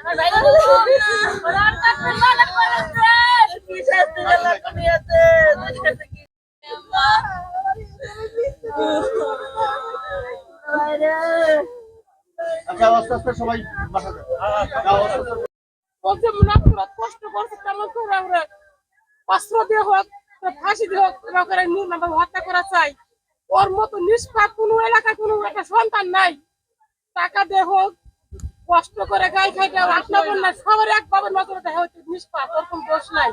আমার বাইরে ওরা আর আচ্ছা আস্তে আস্তে সবাই কষ্ট করছে তেমন করে হোক ফাঁসি হোক করে নূর নাম্বার হত্যা করা চাই ওর মতো নিষ্পাপ কোনো এলাকায় কোনো একটা সন্তান নাই টাকা দিয়ে হোক কষ্ট করে গাই খাইতে আপনার না সবার এক বাবার নজরে দেখা হচ্ছে নিষ্পাপ ওরকম দোষ নাই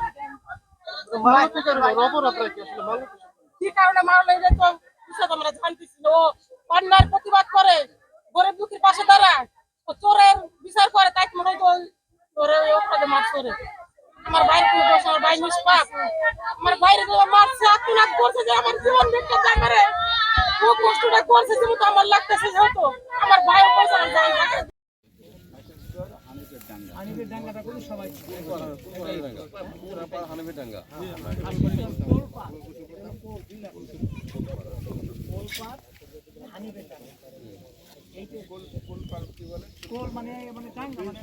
কি কারণে মারলো এটা তো বিশদ আমরা জানতেছি। ও অন্যায়ের প্রতিবাদ করে গরিব দুঃখীর পাশে দাঁড়ায় ও চোরের বিচার করে তাই মনে হয় তো ওই চোরে ওই অপরাধে মার চোরে আমার বাইরে কোনো দোষ আমার বাইরে নিষ্পাপ আমার বাইরে যে মারছে আত্মনাথ করছে যে আমার জীবন দেখতে চায় মারে খুব কষ্টটা করছে যেহেতু আমার লাগতেছে, যেহেতু হানিফের ডাঙ্গাটা করুন সবাই হানিফের ডাঙ্গা হানিফের ডাঙ্গা কোল মানে মানে ডাঙ্গা মানে